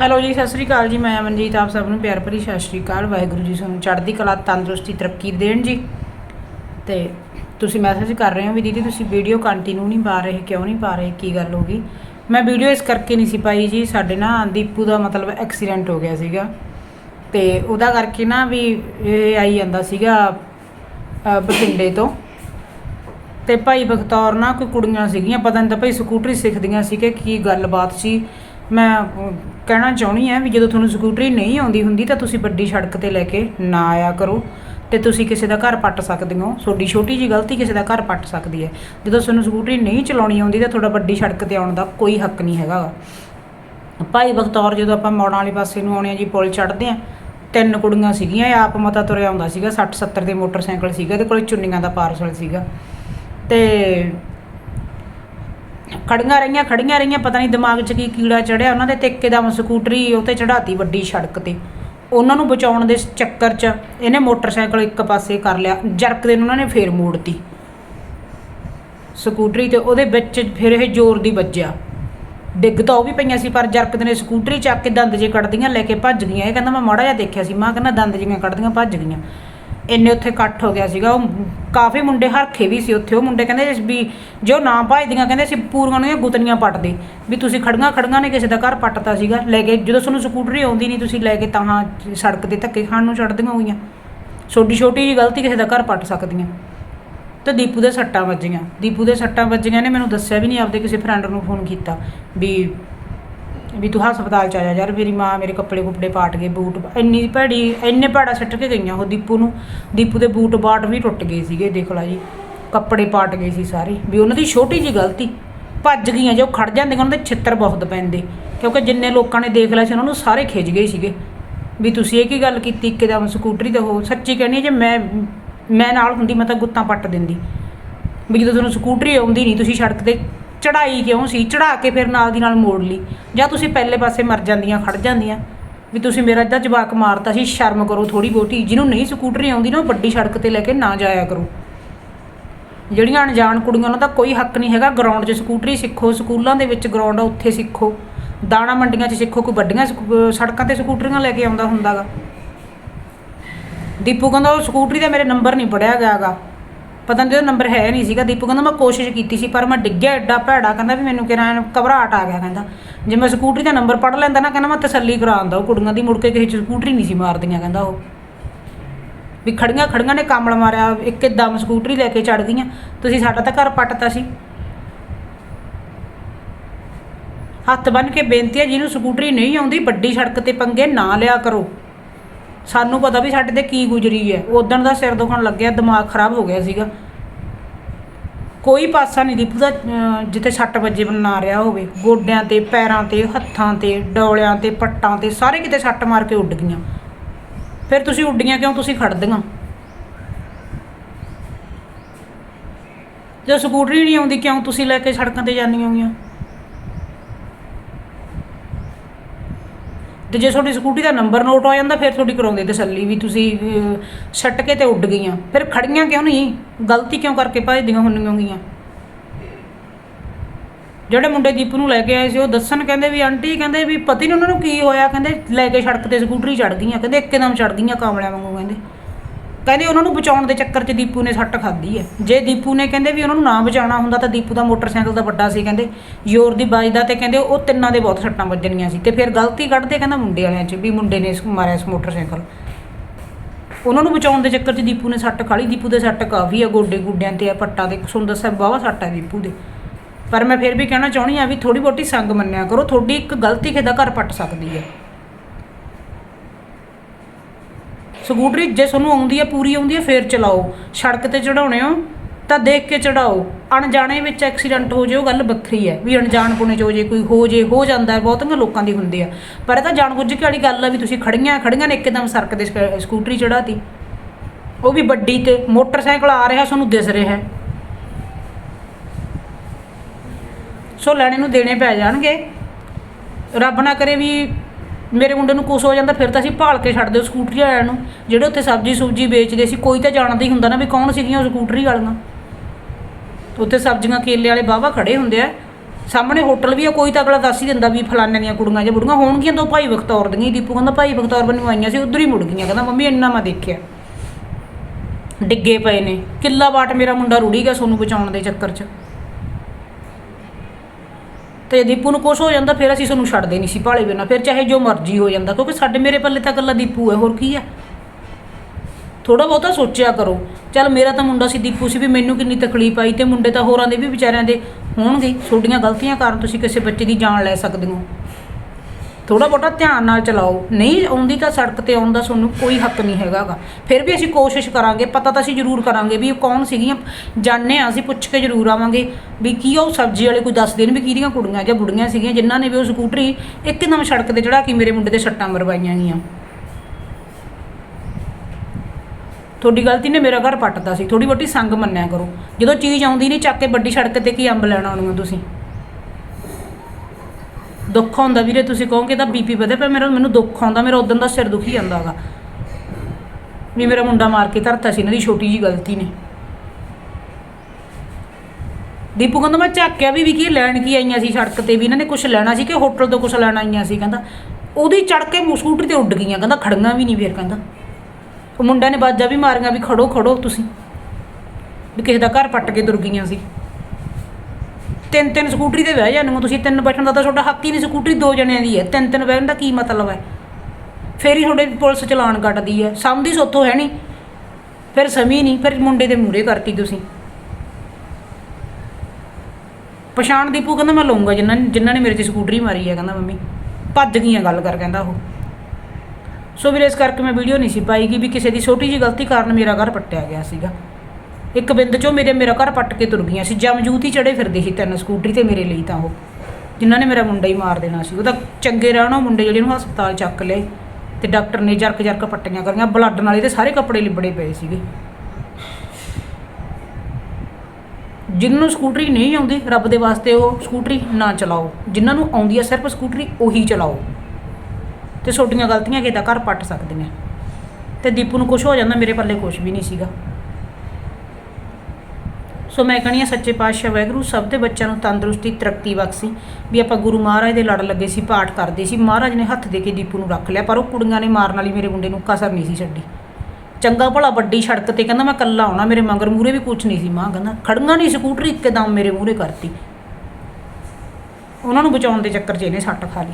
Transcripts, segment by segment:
Hello ਜੀ, ਸਤਿ ਸ੍ਰੀ ਅਕਾਲ ਜੀ। ਮੈਂ ਅਮਨਜੀਤ, ਆਪ ਸਭ ਨੂੰ ਪਿਆਰ ਭਰੀ ਸਤਿ ਸ੍ਰੀ ਅਕਾਲ। ਵਾਹਿਗੁਰੂ ਜੀ ਤੁਹਾਨੂੰ ਚੜ੍ਹਦੀ ਕਲਾ, ਤੰਦਰੁਸਤੀ, ਤਰੱਕੀ ਦੇਣ ਜੀ। ਤੇ ਤੁਸੀਂ ਮੈਸੇਜ ਕਰ ਰਹੇ ਹੋ ਵੀ ਦੀਦੀ, ਤੁਸੀਂ ਵੀਡੀਓ ਕੰਟੀਨਿਊ ਨਹੀਂ ਪਾ ਰਹੇ, ਕਿਉਂ ਨਹੀਂ ਪਾ ਰਹੇ, ਕੀ ਗੱਲ ਹੋ ਗਈ? ਮੈਂ ਵੀਡੀਓ ਇਸ ਕਰਕੇ ਨਹੀਂ ਸੀ ਪਾਈ ਜੀ, ਸਾਡੇ ਨਾ ਦੀਪੂ ਦਾ ਮਤਲਬ ਐਕਸੀਡੈਂਟ ਹੋ ਗਿਆ ਸੀਗਾ। ਤੇ ਉਹਦਾ ਕਰਕੇ ਨਾ ਵੀ ਇਹ ਆਈ ਜਾਂਦਾ ਸੀਗਾ ਬਠਿੰਡੇ ਤੋਂ। ਤੇ ਭਾਈ ਬਖਤੌਰ ਨਾ ਕੋਈ ਕੁੜੀਆਂ ਸੀਗੀਆਂ, ਪਤਾ ਨਹੀਂ ਤਾਂ ਭਾਈ ਸਕੂਟਰੀ ਸਿੱਖਦੀਆਂ ਸੀ ਕਿ ਕੀ ਗੱਲਬਾਤ ਸੀ। ਮੈਂ ਕਹਿਣਾ ਚਾਹੁੰਦੀ ਹਾਂ ਵੀ ਜਦੋਂ ਤੁਹਾਨੂੰ ਸਕੂਟਰੀ ਨਹੀਂ ਆਉਂਦੀ ਹੁੰਦੀ ਤਾਂ ਤੁਸੀਂ ਵੱਡੀ ਸੜਕ ਤੇ ਲੈ ਕੇ ਨਾ ਆਇਆ ਕਰੋ ਤੇ ਤੁਸੀਂ ਕਿਸੇ ਦਾ ਘਰ ਪੱਟ ਸਕਦੇ ਹੋ। ਤੁਹਾਡੀ ਛੋਟੀ ਜੀ ਗਲਤੀ ਕਿਸੇ ਦਾ ਘਰ ਪੱਟ ਸਕਦੀ ਹੈ। ਜਦੋਂ ਤੁਹਾਨੂੰ ਸਕੂਟਰੀ ਨਹੀਂ ਚਲਾਉਣੀ ਆਉਂਦੀ ਤਾਂ ਤੁਹਾਡਾ ਵੱਡੀ ਸੜਕ ਤੇ ਆਉਣ ਦਾ ਕੋਈ ਹੱਕ ਨਹੀਂ ਹੈਗਾ। ਗਾ। ਭਾਈ ਬਖਤੌਰ ਜਦੋਂ ਆਪਾਂ ਮੌੜਾਂ ਵਾਲੇ ਪਾਸੇ ਨੂੰ ਆਉਣੇ ਆ ਜੀ, ਪੁਲ ਚੜ੍ਹਦੇ ਆ, ਤਿੰਨ ਕੁੜੀਆਂ ਸੀਗੀਆਂ ਆਪ ਮਤਾ ਤੁਰਿਆ ਆਉਂਦਾ ਸੀਗਾ 60 70 ਦੇ ਮੋਟਰਸਾਈਕਲ ਸੀਗਾ, ਇਹਦੇ ਕੋਲ ਚੁੰਨੀਆਂ ਦਾ ਪਾਰਸਲ ਸੀਗਾ। ਤੇ ਖੜੀਆਂ ਰਹੀਆਂ ਖੜੀਆਂ ਰਹੀਆਂ, ਪਤਾ ਨਹੀਂ ਦਿਮਾਗ 'ਚ ਕੀ ਕੀੜਾ ਚੜਿਆ, ਉਹਨਾਂ ਦੇ ਤੇ ਇੱਕਦਮ ਸਕੂਟਰੀ ਉਹ ਤੇ ਚੜਾਤੀ ਵੱਡੀ ਸੜਕ ਤੇ। ਉਹਨਾਂ ਨੂੰ ਬਚਾਉਣ ਦੇ ਚੱਕਰ 'ਚ ਇਹਨੇ ਮੋਟਰਸਾਈਕਲ ਇੱਕ ਪਾਸੇ ਕਰ ਲਿਆ, ਜਰਕ ਦੇ ਉਹਨਾਂ ਨੇ ਫੇਰ ਮੋੜਤੀ। ਸਕੂਟਰੀ ਤੇ ਉਹਦੇ ਵਿੱਚ ਫਿਰ ਇਹ ਜ਼ੋਰ ਦੀ ਵੱਜਿਆ। ਡਿੱਗ ਤਾਂ ਉਹ ਵੀ ਪਈਆਂ ਸੀ, ਪਰ ਜਰਕਦ ਨੇ ਸਕੂਟਰੀ ਚੱਕ ਕੇ ਦੰਦ ਜੇ ਕੱਢਦੀਆਂ, ਲੈ ਕੇ ਭੱਜ ਗਈਆਂ। ਇਹ ਕਹਿੰਦਾ, ਮੈਂ ਮਾੜਾ ਜਿਹਾ ਦੇਖਿਆ ਸੀ। ਮਾਂ ਕਹਿੰਦਾ ਦੰਦ ਜਿਹੀਆਂ ਕੱਢਦੀਆਂ, ਭੱਜ ਗਈਆਂ। ਇੰਨੇ ਉੱਥੇ ਇਕੱਠ ਹੋ ਗਿਆ ਸੀਗਾ, ਉਹ ਕਾਫੀ ਮੁੰਡੇ ਹਰਖੇ ਵੀ ਸੀ ਉੱਥੇ, ਉਹ ਮੁੰਡੇ ਕਹਿੰਦੇ ਵੀ ਜੋ ਨਾ ਭੱਜਦੀਆਂ, ਕਹਿੰਦੇ ਅਸੀਂ ਪੂਰੀਆਂ ਨੂੰ ਇਹ ਗੁੱਤਨੀਆਂ ਪੱਟਦੇ, ਵੀ ਤੁਸੀਂ ਖੜੀਆਂ ਖੜੀਆਂ ਨੇ ਕਿਸੇ ਦਾ ਘਰ ਪੱਟਤਾ ਸੀਗਾ, ਲੈ ਕੇ ਜਦੋਂ ਤੁਹਾਨੂੰ ਸਕੂਟਰੀ ਆਉਂਦੀ ਨਹੀਂ, ਤੁਸੀਂ ਲੈ ਕੇ ਤਾਂ ਸੜਕ ਤੇ ਧੱਕੇ ਖਾਣ ਨੂੰ ਛੱਡਦੀਆਂ ਹੋਈਆਂ। ਛੋਟੀ ਛੋਟੀ ਜੀ ਗਲਤੀ ਕਿਸੇ ਦਾ ਘਰ ਪੱਟ ਸਕਦੀਆਂ। ਤੇ ਦੀਪੂ ਦੇ ਸੱਟਾਂ ਵੱਜੀਆਂ, ਦੀਪੂ ਦੇ ਸੱਟਾਂ ਵੱਜੀਆਂ ਨੇ, ਮੈਨੂੰ ਦੱਸਿਆ ਵੀ ਨਹੀਂ, ਆਪਦੇ ਕਿਸੇ ਫਰੈਂਡ ਨੂੰ ਫੋਨ ਕੀਤਾ ਵੀ ਵੀ ਤੂੰ ਹਸਪਤਾਲ ਚ ਆ ਜਾ ਯਾਰ, ਮੇਰੀ ਮਾਂ ਮੇਰੇ ਕੱਪੜੇ ਕੁਪੜੇ ਪਾਟ ਗਏ ਬੂਟ ਇੰਨੀ ਭੈੜੀ, ਇੰਨੇ ਭੈੜਾ ਸੱਟ ਕੇ ਗਈਆਂ ਉਹ ਦੀਪੂ ਨੂੰ। ਦੀਪੂ ਦੇ ਬੂਟ ਬਾਟ ਵੀ ਟੁੱਟ ਗਏ ਸੀਗੇ, ਦੇਖ ਲਾ ਜੀ, ਕੱਪੜੇ ਪਾਟ ਗਏ ਸੀ ਸਾਰੇ। ਵੀ ਉਹਨਾਂ ਦੀ ਛੋਟੀ ਜੀ ਗਲਤੀ, ਭੱਜ ਗਈਆਂ ਜੇ ਉਹ ਖੜ ਜਾਂਦੀਆਂ, ਉਹਨਾਂ ਦੇ ਛਿੱਤਰ ਬਹੁਤ ਪੈਂਦੇ। ਕਿਉਂਕਿ ਜਿੰਨੇ ਲੋਕਾਂ ਨੇ ਦੇਖ ਲਿਆ ਸੀ, ਉਹਨਾਂ ਨੂੰ ਸਾਰੇ ਖਿੱਚ ਗਏ ਸੀਗੇ। ਵੀ ਤੁਸੀਂ ਇਹ ਕੀ ਗੱਲ ਕੀਤੀ ਇੱਕਦਮ ਸਕੂਟਰੀ ਤੇ ਹੋ ਸੱਚੀ ਕਹਿੰਦੀ ਜੇ ਮੈਂ ਮੈਂ ਨਾਲ ਹੁੰਦੀ, ਮੈਂ ਤਾਂ ਗੁੱਤਾਂ ਪੱਟ ਦਿੰਦੀ। ਵੀ ਜਦੋਂ ਤੁਹਾਨੂੰ ਸਕੂਟਰੀ ਆਉਂਦੀ ਨਹੀਂ ਤੁਸੀਂ ਸੜਕ ਤੇ ਚੜਾਈ ਕਿਉਂ ਸੀ? ਚੜਾ ਕੇ ਫਿਰ ਨਾਲ ਦੀ ਨਾਲ ਮੋੜ ਲਈ। ਜਾਂ ਤੁਸੀਂ ਪਹਿਲੇ ਪਾਸੇ ਮਰ ਜਾਂਦੀਆਂ, ਖੜ ਜਾਂਦੀਆਂ। ਵੀ ਤੁਸੀਂ ਮੇਰਾ ਅੱਧਾ ਜਵਾਕ ਮਾਰਤਾ ਸੀ, ਸ਼ਰਮ ਕਰੋ ਥੋੜੀ ਬਹੁਤੀ। ਜਿਹਨੂੰ ਨਹੀਂ ਸਕੂਟਰੀ ਆਉਂਦੀ ਨਾ, ਉਹ ਵੱਡੀ ਸੜਕ ਤੇ ਲੈ ਕੇ ਨਾ ਜਾਇਆ ਕਰੋ। ਜਿਹੜੀਆਂ ਅਣਜਾਣ ਕੁੜੀਆਂ, ਉਹਨਾਂ ਦਾ ਕੋਈ ਹੱਕ ਨਹੀਂ ਹੈਗਾ ਗਰਾਊਂਡ 'ਚ ਸਕੂਟਰੀ ਸਿੱਖੋ, ਸਕੂਲਾਂ ਦੇ ਵਿੱਚ ਗਰਾਊਂਡ ਆ, ਉੱਥੇ ਸਿੱਖੋ। ਦਾਣਾ ਮੰਡੀਆਂ 'ਚ ਸਿੱਖੋ, ਕੋਈ ਵੱਡੀਆਂ ਸਕੂ- ਸੜਕਾਂ ਤੇ ਸਕੂਟਰੀਆਂ ਲੈ ਕੇ ਆਉਂਦਾ ਹੁੰਦਾਗਾ ਦੀਪੂ ਕਹਿੰਦਾ, ਉਹ ਸਕੂਟਰੀ ਦਾ ਮੇਰੇ ਨੰਬਰ ਨਹੀਂ ਪੜਿਆ ਗਿਆਗਾ। ਪਤਾ ਨਹੀਂ ਉਹਦਾ ਨੰਬਰ ਹੈ ਨਹੀਂ ਸੀਗਾ, ਦੀਪੂ ਕਹਿੰਦਾ ਮੈਂ ਕੋਸ਼ਿਸ਼ ਕੀਤੀ ਸੀ, ਪਰ ਮੈਂ ਡਿੱਗਿਆ ਐਡਾ ਭੈੜਾ, ਕਹਿੰਦਾ ਵੀ ਮੈਨੂੰ ਕਿਰਾਂ ਘਬਰਾਹਟ ਆ ਗਿਆ, ਕਹਿੰਦਾ। ਜੇ ਮੈਂ ਸਕੂਟਰੀ ਦਾ ਨੰਬਰ ਪੜ ਲੈਂਦਾ ਨਾ, ਕਹਿੰਦਾ ਮੈਂ ਤਸੱਲੀ ਕਰਾਉਂਦਾ ਉਹ ਕੁੜੀਆਂ ਦੀ ਮੁੜ ਕੇ ਕਿਸੇ 'ਚ ਸਕੂਟਰੀ ਨਹੀਂ ਸੀ ਮਾਰਦੀਆਂ, ਕਹਿੰਦਾ ਉਹ। ਵੀ ਖੜੀਆਂ ਖੜੀਆਂ ਨੇ ਕਾਮਲ ਮਾਰਿਆ, ਇੱਕ ਦਮ ਸਕੂਟਰੀ ਲੈ ਕੇ ਚੜ ਗਈਆਂ, ਤੁਸੀਂ ਸਾਡਾ ਤਾਂ ਘਰ ਪੱਟਤਾ ਸੀ। ਹੱਥ ਬੰਨ ਕੇ ਬੇਨਤੀ ਹੈ, ਜਿਹਨੂੰ ਸਕੂਟਰੀ ਨਹੀਂ ਆਉਂਦੀ, ਵੱਡੀ ਸੜਕ ਤੇ ਪੰਗੇ ਨਾ ਲਿਆ ਕਰੋ। ਸਾਨੂੰ ਪਤਾ ਵੀ ਸਾਡੇ ਤੇ ਕੀ ਗੁਜ਼ਰੀ ਹੈ। ਉਦਣ ਦਾ ਸਿਰ ਦੁਖਣ ਲੱਗਿਆ, ਦਿਮਾਗ ਖਰਾਬ ਹੋ ਗਿਆ ਸੀਗਾ। ਕੋਈ ਪਾਸਾ ਨਹੀਂ ਦੀਪੂ ਦਾ ਜਿੱਥੇ ਸੱਟ ਵੱਜੇ ਬਣਾ ਰਿਹਾ ਹੋਵੇ। ਗੋਡਿਆਂ ਤੇ, ਪੈਰਾਂ ਤੇ, ਹੱਥਾਂ ਤੇ, ਡੌਲਿਆਂ ਤੇ, ਪੱਟਾਂ ਤੇ, ਸਾਰੇ ਕਿਤੇ ਸੱਟ ਮਾਰ ਕੇ ਉੱਡ ਗਈਆਂ। ਫਿਰ ਤੁਸੀਂ ਉੱਡੀਆਂ ਕਿਉਂ? ਤੁਸੀਂ ਖੜਦੀਆਂ ਜੇ ਸਕੂਟਰੀ ਨਹੀਂ ਆਉਂਦੀ, ਕਿਉਂ ਤੁਸੀਂ ਲੈ ਕੇ ਸੜਕਾਂ ਤੇ ਜਾਂਦੀਆਂ ਹੋਈਆਂ? ਤੇ ਜੇ ਤੁਹਾਡੀ ਸਕੂਟੀ ਦਾ ਨੰਬਰ ਨੋਟ ਹੋ ਜਾਂਦਾ ਫਿਰ ਤੁਹਾਡੀ ਕਰਾਉਂਦੇ ਤਸੱਲੀ ਵੀ ਤੁਸੀਂ ਅਹ, ਸੱਟ ਕੇ ਤੇ ਉੱਡ ਗਈਆਂ। ਫਿਰ ਖੜੀਆਂ ਕਿਉਂ ਨਹੀਂ? ਗਲਤੀ ਕਿਉਂ ਕਰਕੇ ਭੱਜਦੀਆਂ ਹੁੰਦੀਆਂ ਗਈਆਂ ਜਿਹੜੇ ਮੁੰਡੇ ਦੀਪੂ ਨੂੰ ਲੈ ਕੇ ਆਏ ਸੀ ਉਹ ਦੱਸਣ ਕਹਿੰਦੇ ਵੀ ਆਂਟੀ ਕਹਿੰਦੇ ਵੀ ਪਤੀ ਨੂੰ ਉਹਨਾਂ ਨੂੰ ਕੀ ਹੋਇਆ? ਕਹਿੰਦੇ ਲੈ ਕੇ ਸੜਕ ਤੇ ਸਕੂਟਰੀ ਚੜ ਗਈਆਂ ਕਹਿੰਦੇ ਇੱਕਦਮ ਚੜ ਗਈਆਂ ਕਾਮਲਿਆਂ ਵਾਂਗੂ ਕਹਿੰਦੇ। ਕਹਿੰਦੇ ਉਹਨਾਂ ਨੂੰ ਬਚਾਉਣ ਦੇ ਚੱਕਰ 'ਚ ਦੀਪੂ ਨੇ ਸੱਟ ਖਾਧੀ ਹੈ। ਜੇ ਦੀਪੂ ਨੇ ਕਹਿੰਦੇ ਵੀ ਉਹਨਾਂ ਨੂੰ ਨਾ ਬਚਾਉਣਾ ਹੁੰਦਾ ਤਾਂ ਦੀਪੂ ਦਾ ਮੋਟਰਸਾਈਕਲ ਦਾ ਵੱਡਾ ਸੀ ਕਹਿੰਦੇ, ਜ਼ੋਰ ਦੀ ਵੱਜਦਾ ਤੇ ਕਹਿੰਦੇ ਉਹ ਤਿੰਨਾਂ ਦੇ ਬਹੁਤ ਸੱਟਾਂ ਵੱਜਣੀਆਂ ਸੀ ਤੇ ਫਿਰ ਗਲਤੀ ਕੱਢਦੇ ਕਹਿੰਦਾ ਮੁੰਡੇ ਵਾਲਿਆਂ 'ਚ ਵੀ ਮੁੰਡੇ ਨੇ ਇਸ ਮਾਰਿਆ ਇਸ ਮੋਟਰਸਾਈਕਲ। ਉਹਨਾਂ ਨੂੰ ਬਚਾਉਣ ਦੇ ਚੱਕਰ 'ਚ ਦੀਪੂ ਨੇ ਸੱਟ ਖਾਲੀ ਦੀਪੂ ਦੇ ਸੱਟ ਕਾਫੀ ਆ ਗੋਡੇ ਗੁੱਡਿਆਂ ਤੇ ਆ, ਪੱਟਾਂ ਤੇ ਸੁੰਦਰ ਸਾਹਿਬ ਬਾਵਾ ਸੱਟ ਆ ਦੀਪੂ ਦੇ। ਪਰ ਮੈਂ ਫਿਰ ਵੀ ਕਹਿਣਾ ਚਾਹੁੰਦੀ ਆ ਵੀ ਥੋੜੀ ਬਹੁਤੀ ਸੰਗ ਮੰਨਿਆ ਕਰੋ ਤੁਹਾਡੀ ਇੱਕ ਗਲਤੀ ਕਿਸੇ ਘਰ ਪੱਟ ਸਕਦੀ ਹੈ। ਸਕੂਟਰੀ ਜੇ ਤੁਹਾਨੂੰ ਆਉਂਦੀ ਹੈ, ਪੂਰੀ ਆਉਂਦੀ ਹੈ, ਫੇਰ ਚਲਾਓ। ਸੜਕ ਤੇ ਚੜਾਉਣੇ ਹੋ, ਤਾਂ ਦੇਖ ਕੇ ਚੜਾਓ ਅਣਜਾਣੇ ਵਿੱਚ ਐਕਸੀਡੈਂਟ ਹੋ ਜੇ, ਉਹ ਗੱਲ ਵੱਖਰੀ ਹੈ। ਵੀ ਅਣਜਾਣ ਪੁਣੇ ਚ ਹੋ ਜੇ, ਕੋਈ ਹੋ ਜੇ, ਹੋ ਜਾਂਦਾ ਹੈ, ਬਹੁਤੀਆਂ ਲੋਕਾਂ ਦੀ ਹੁੰਦੀ ਆ ਪਰ ਇਹ ਤਾਂ ਜਾਣਬੁੱਝ ਕੇ ਵਾਲੀ ਗੱਲ ਆ ਵੀ ਤੁਸੀਂ ਖੜੀਆਂ ਖੜੀਆਂ ਨੇ ਇੱਕਦਮ ਸੜਕ ਤੇ ਸਕ- ਸਕੂਟਰੀ ਚੜਾਤੀ ਉਹ ਵੀ ਵੱਡੀ ਤੇ ਮੋਟਰਸਾਈਕਲ ਆ ਰਿਹਾ ਤੁਹਾਨੂੰ ਦਿਸ ਰਿਹਾ ਹੈ। ਸੋ ਲੈਣੇ ਨੂੰ ਦੇਣੇ ਪੈ ਜਾਣਗੇ। ਰੱਬ ਨਾ ਕਰੇ ਵੀ ਮੇਰੇ ਮੁੰਡੇ ਨੂੰ ਕੁਛ ਹੋ ਜਾਂਦਾ, ਫਿਰ ਤਾਂ ਅਸੀਂ ਭਾਲ ਕੇ ਛੱਡ ਦਿਓ ਸਕੂਟਰੀ ਵਾਲਿਆਂ ਨੂੰ। ਜਿਹੜੇ ਉੱਥੇ ਸਬਜ਼ੀ ਸੁਬਜੀ ਵੇਚਦੇ ਸੀ, ਕੋਈ ਤਾਂ ਜਾਣਦਾ ਹੀ ਹੁੰਦਾ ਨਾ ਵੀ ਕੌਣ ਸੀਗੀਆਂ ਉਹ ਸਕੂਟਰੀ ਵਾਲੀਆਂ। ਉੱਥੇ ਸਬਜ਼ੀਆਂ ਕੇਲੇ ਵਾਲੇ ਬਾਵਾ ਖੜੇ ਹੁੰਦੇ ਆ। ਸਾਹਮਣੇ ਹੋਟਲ ਵੀ ਆ, ਕੋਈ ਤਾਂ ਅਗਲਾ ਦੱਸ ਹੀ ਦਿੰਦਾ ਵੀ ਫਲਾਣੇ ਦੀਆਂ ਕੁੜੀਆਂ ਜਾਂ ਬੁੜੀਆਂ ਹੋਣਗੀਆਂ ਦੋ ਭਾਈ ਬਖਤੌਰ ਦੀਆਂ ਹੀ। ਦੀਪੂ ਕਹਿੰਦਾ, ਭਾਈ ਬਖਤੌਰ ਬੰਨੂ ਆਈਆਂ ਸੀ, ਉਧਰ ਹੀ ਮੁੜ ਗਈਆਂ। ਕਹਿੰਦਾ, ਮੰਮੀ, ਇੰਨਾ ਮੈਂ ਦੇਖਿਆ। ਡਿੱਗੇ ਪਏ ਨੇ। ਕਿੱਲਾ ਬਾਟ ਮੇਰਾ ਮੁੰਡਾ ਰੁੜੀ ਗਿਆ ਸੋਨੂੰ ਬਚਾਉਣ ਦੇ ਚੱਕਰ 'ਚ। ਤੇ ਦੀਪੂ ਨੂੰ ਕੁਛ ਹੋ ਜਾਂਦਾ, ਫਿਰ ਅਸੀਂ ਸਾਨੂੰ ਛੱਡਦੇ ਨਹੀਂ ਸੀ ਭਾਲੇ ਬਿਨਾ। ਫਿਰ ਚਾਹੇ ਜੋ ਮਰਜ਼ੀ ਹੋ ਜਾਂਦਾ, ਕਿਉਂਕਿ ਸਾਡੇ ਮੇਰੇ ਪੱਲੇ ਤਾਂ ਇਕੱਲਾ ਦੀਪੂ ਹੈ, ਹੋਰ ਕੀ ਹੈ? ਥੋੜਾ ਬਹੁਤਾ ਸੋਚਿਆ ਕਰੋ। ਚੱਲ ਮੇਰਾ ਤਾਂ ਮੁੰਡਾ ਸੀ, ਦੀਪੂ ਸੀ, ਵੀ ਮੈਨੂੰ ਕਿੰਨੀ ਤਕਲੀਫ ਆਈ ਤੇ ਮੁੰਡੇ ਤਾਂ ਹੋਰਾਂ ਦੇ ਵੀ ਵਿਚਾਰਿਆਂ ਦੇ ਹੋਣਗੇ। ਛੋਟੀਆਂ ਗਲਤੀਆਂ ਕਾਰਨ ਤੁਸੀਂ ਕਿਸੇ ਬੱਚੇ ਦੀ ਜਾਨ ਲੈ ਸਕਦੇ ਹੋ। ਥੋੜਾ ਬਹੁਤਾ ਧਿਆਨ ਨਾਲ ਚਲਾਓ। ਨਹੀਂ ਆਉਂਦੀ ਤਾਂ ਸੜਕ ਤੇ ਆਉਣ ਦਾ ਤੁਹਾਨੂੰ ਕੋਈ ਹੱਕ ਨਹੀਂ ਹੈਗਾਗਾ। ਫਿਰ ਵੀ ਅਸੀਂ ਕੋਸ਼ਿਸ਼ ਕਰਾਂਗੇ, ਪਤਾ ਤਾਂ ਅਸੀਂ ਜ਼ਰੂਰ ਕਰਾਂਗੇ ਵੀ ਇਹ ਕੌਣ ਸੀਗੀਆਂ। ਜਾਣਨੇ ਆ ਅਸੀਂ ਪੁੱਛ ਕੇ ਜ਼ਰੂਰ ਆਵਾਂਗੇ ਵੀ ਕੀ ਉਹ ਸਬਜ਼ੀ ਵਾਲੇ, ਕੋਈ ਦੱਸ ਦੇਣ ਵੀ ਕਿਹਦੀਆਂ ਕੁੜੀਆਂ ਜਾਂ ਬੁੜੀਆਂ ਸੀਗੀਆਂ, ਜਿਨ੍ਹਾਂ ਨੇ ਵੀ ਉਹ ਸਕੂਟਰੀ ਇੱਕਦਮ ਸੜਕ ਤੇ ਚੜਾ ਕੇ ਮੇਰੇ ਮੁੰਡੇ ਦੇ ਸੱਟਾਂ ਮਰਵਾਈਆਂ ਗਈਆਂ। ਤੁਹਾਡੀ ਗਲਤੀ ਨੇ ਮੇਰਾ ਘਰ ਪੱਟਦਾ ਸੀ। ਥੋੜੀ ਬਹੁਤੀ ਸੰਗ ਮੰਨਿਆ ਕਰੋ। ਜਦੋਂ ਚੀਜ਼ ਆਉਂਦੀ ਨਹੀਂ, ਚੱਕ ਕੇ ਵੱਡੀ ਸੜਕ ਤੇ ਕੀ ਅੰਬ ਲੈਣ ਆਉਣੀਆਂ ਤੁਸੀਂ? ਦੁੱਖ ਹੁੰਦਾ ਵੀਰੇ, ਤੁਸੀਂ ਕਹੋਗੇ ਤਾਂ ਬੀਪੀ ਵਧਿਆ ਪਿਆ ਮੇਰਾ ਮੈਨੂੰ ਦੁੱਖ ਆਉਂਦਾ, ਮੇਰਾ ਉਦੋਂ ਦਾ ਸਿਰ ਦੁਖੀ ਜਾਂਦਾਗਾ ਵੀ ਮੇਰਾ ਮੁੰਡਾ ਮਾਰ ਕੇ ਧਰਤਾ ਸੀ, ਇਹਨਾਂ ਦੀ ਛੋਟੀ ਜੀ ਗਲਤੀ ਨੇ। ਦੀਪੂ ਕਹਿੰਦਾ, ਮੈਂ ਝਾਕਿਆ ਵੀ ਵੀ ਕੀ ਲੈਣ ਕੀ ਆਈਆਂ ਸੀ, ਸੜਕ ਤੇ ਵੀ ਇਹਨਾਂ ਨੇ ਕੁਝ ਲੈਣਾ ਸੀ ਕਿ ਹੋਟਲ ਤੋਂ ਕੁਝ ਲੈਣ ਆਈਆਂ ਸੀ, ਕਹਿੰਦਾ। ਉਹਦੀ ਚੜ ਕੇ ਮੂ- ਤੇ ਉੱਡ ਗਈਆਂ, ਕਹਿੰਦਾ, ਖੜੀਆਂ ਵੀ ਨਹੀਂ ਫੇਰ, ਕਹਿੰਦਾ। ਉਹ ਮੁੰਡਿਆਂ ਨੇ ਬਾਜਾ ਵੀ ਮਾਰੀਆਂ ਵੀ ਖੜੋ ਖੜੋ ਤੁਸੀਂ। ਵੀ ਕਿਸੇ ਦਾ ਘਰ ਪੱਟ ਕੇ ਦੁਰ ਗਈਆਂ ਸੀ। ਤਿੰਨ ਤਿੰਨ ਸਕੂਟਰੀ ਤੇ ਬਹਿ ਜਾਂਦੇ ਹੋ ਤੁਸੀਂ, ਤਿੰਨ ਬੈਠਣ ਦਾ ਤਾਂ ਤੁਹਾਡਾ ਹੱਕ ਹੀ ਨਹੀਂ, ਸਕੂਟਰੀ ਦੋ ਜਣਿਆਂ ਦੀ ਹੈ। ਤਿੰਨ ਤਿੰਨ ਬਹਿਣ ਦਾ ਕੀ ਮਤਲਬ ਹੈ? ਫੇਰ ਹੀ ਤੁਹਾਡੇ ਪੁਲਿਸ ਚਲਾਨ ਕੱਟਦੀ ਹੈ। ਸਮਝੀ ਸੋਤੋਂ ਹੈ ਨਹੀਂ। ਫਿਰ ਸਮੀ ਨਹੀਂ, ਫਿਰ ਮੁੰਡੇ ਦੇ ਮੂਰੇ ਕਰਤੀ ਤੁਸੀਂ। ਪਛਾਣ ਦੀਪੂ ਕਹਿੰਦਾ, ਮੈਂ ਲਊਂਗਾ ਜਿਨ੍ਹਾਂ ਨੇ ਜਿਨ੍ਹਾਂ ਨੇ ਮੇਰੇ ਤੇ ਸਕੂਟਰੀ ਮਾਰੀ ਹੈ, ਕਹਿੰਦਾ ਮੰਮੀ। ਭੱਜ ਗਈਆਂ ਗੱਲ ਕਰ, ਕਹਿੰਦਾ ਉਹ। ਸੋ ਵੀਰੇ, ਇਸ ਕਰਕੇ ਮੈਂ ਵੀਡੀਓ ਨਹੀਂ ਸੀ ਪਾਈਗੀ ਵੀ ਕਿਸੇ ਦੀ ਛੋਟੀ ਜੀ ਗਲਤੀ ਕਾਰਨ ਮੇਰਾ ਘਰ ਪੱਟਿਆ ਗਿਆ ਸੀਗਾ। ਇੱਕ ਬਿੰਦ ਚੋਂ ਮੇਰੇ ਮੇਰਾ ਘਰ ਪੱਟ ਕੇ ਤੁਰ ਗਈਆਂ ਸੀ। ਜਮਜੂਤ ਹੀ ਚੜੇ ਫਿਰਦੇ ਸੀ ਤਿੰਨ ਸਕੂਟਰੀ ਤੇ ਮੇਰੇ ਲਈ ਤਾਂ ਉਹ, ਜਿਨ੍ਹਾਂ ਨੇ ਮੇਰਾ ਮੁੰਡਾ ਹੀ ਮਾਰ ਦੇਣਾ ਸੀ। ਉਹ ਤਾਂ ਚੰਗੇ ਰਹਿਣ ਉਹ ਮੁੰਡੇ ਜਿਹੜੇ ਨੂੰ ਹਸਪਤਾਲ ਚੱਕ ਲਏ ਤੇ ਡਾਕਟਰ ਨੇ ਜਰਕ ਜਰਕ ਪੱਟੀਆਂ ਕਰੀਆਂ। ਬਲੱਡ ਨਾਲ ਇਹਦੇ ਸਾਰੇ ਕੱਪੜੇ ਲਿਬੜੇ ਪਏ ਸੀਗੇ। ਜਿਨ੍ਹਾਂ ਨੂੰ ਸਕੂਟਰੀ ਨਹੀਂ ਆਉਂਦੀ, ਰੱਬ ਦੇ ਵਾਸਤੇ ਉਹ ਸਕੂਟਰੀ ਨਾ ਚਲਾਓ। ਜਿਨ੍ਹਾਂ ਨੂੰ ਆਉਂਦੀ ਹੈ ਸਿਰਫ ਸਕੂਟਰੀ ਉਹੀ ਚਲਾਓ। ਤੇ ਛੋਟੀਆਂ ਗਲਤੀਆਂ ਕਿਦਾ ਘਰ ਪੱਟ ਸਕਦੀਆਂ। ਤੇ ਦੀਪੂ ਨੂੰ ਕੁਝ ਹੋ ਜਾਂਦਾ, ਮੇਰੇ ਪੱਲੇ ਕੁਝ ਵੀ ਨਹੀਂ ਸੀਗਾ। ਸੋ ਮੈਂ ਕਹਣੀ ਆ, ਸੱਚੇ ਪਾਤਸ਼ਾਹ ਵਾਹਿਗੁਰੂ, ਸਭ ਦੇ ਬੱਚਿਆਂ ਨੂੰ ਤੰਦਰੁਸਤੀ, ਤਰੱਕੀ ਬਖਸ਼ੀ ਵੀ ਆਪਾਂ ਗੁਰੂ ਮਹਾਰਾਜ ਦੇ ਲੜ ਲੱਗੇ ਸੀ, ਪਾਠ ਕਰਦੇ ਸੀ। ਮਹਾਰਾਜ ਨੇ ਹੱਥ ਦੇ ਕੇ ਦੀਪੂ ਨੂੰ ਰੱਖ ਲਿਆ, ਪਰ ਉਹ ਕੁੜੀਆਂ ਨੇ ਮਾਰਨ ਵਾਲੀ ਮੇਰੇ ਮੁੰਡੇ ਨੂੰ ਕਸਰ ਨਹੀਂ ਸੀ ਛੱਡੀ। ਚੰਗਾ ਭਲਾ ਵੱਡੀ ਸੜਕ ਤੇ ਕਹਿੰਦਾ, ਮੈਂ ਕੱਲਾ ਆਉਣਾ, ਮੇਰੇ ਮਗਰ ਮੂਰੇ ਵੀ ਕੁਝ ਨਹੀਂ ਸੀ। ਮਾਂ ਕਹਿੰਦਾ, ਖੜੀਆਂ ਨਹੀਂ ਸਕੂਟਰੀ ਇੱਕਦਮ ਮੇਰੇ ਮੂਰੇ ਕਰਤੀ। ਉਹਨਾਂ ਨੂੰ ਬਚਾਉਣ ਦੇ ਚੱਕਰ 'ਚ ਇਹਨੇ ਸੱਟ ਖਾ ਲਈ।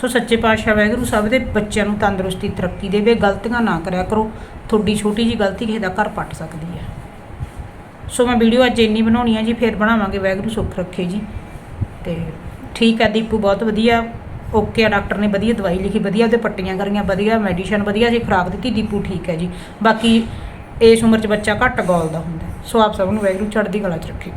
ਸੋ ਸੱਚੇ ਪਾਤਸ਼ਾਹ ਵਾਹਿਗੁਰੂ ਸਭ ਦੇ ਬੱਚਿਆਂ ਨੂੰ ਤੰਦਰੁਸਤੀ, ਤਰੱਕੀ ਦੇਵੇ, ਗਲਤੀਆਂ ਨਾ ਕਰਿਆ ਕਰੋ। ਤੁਹਾਡੀ ਛੋਟੀ ਜੀ ਗਲਤੀ ਕਿਸੇ ਦਾ ਘਰ ਪੱਟ ਸਕਦੀ ਹੈ। ਸੋ ਮੈਂ ਵੀਡੀਓ ਅੱਜ ਇੰਨੀ ਬਣਾਉਣੀ ਹੈ ਜੀ, ਫਿਰ ਬਣਾਵਾਂਗੇ। ਵਾਹਿਗੁਰੂ ਸੁੱਖ ਰੱਖੇ ਜੀ। ਤੇ ਠੀਕ ਹੈ ਦੀਪੂ, ਬਹੁਤ ਵਧੀਆ। ਓਕੇ ਆ, ਡਾਕਟਰ ਨੇ ਵਧੀਆ ਦਵਾਈ ਲਿਖੀ, ਵਧੀਆ ਉਹਦੇ ਪੱਟੀਆਂ ਕਰੀਆਂ, ਵਧੀਆ ਮੈਡੀਸਨ, ਵਧੀਆ ਜੀ ਖੁਰਾਕ ਦਿੱਤੀ। ਦੀਪੂ ਠੀਕ ਹੈ ਜੀ। ਬਾਕੀ ਇਸ ਉਮਰ 'ਚ ਬੱਚਾ ਘੱਟ ਗੋਲਦਾ ਹੁੰਦਾ। ਸੋ ਆਪ ਸਭ ਨੂੰ ਵਾਹਿਗੁਰੂ ਚੜ੍ਹਦੀ ਕਲਾ 'ਚ ਰੱਖੇ।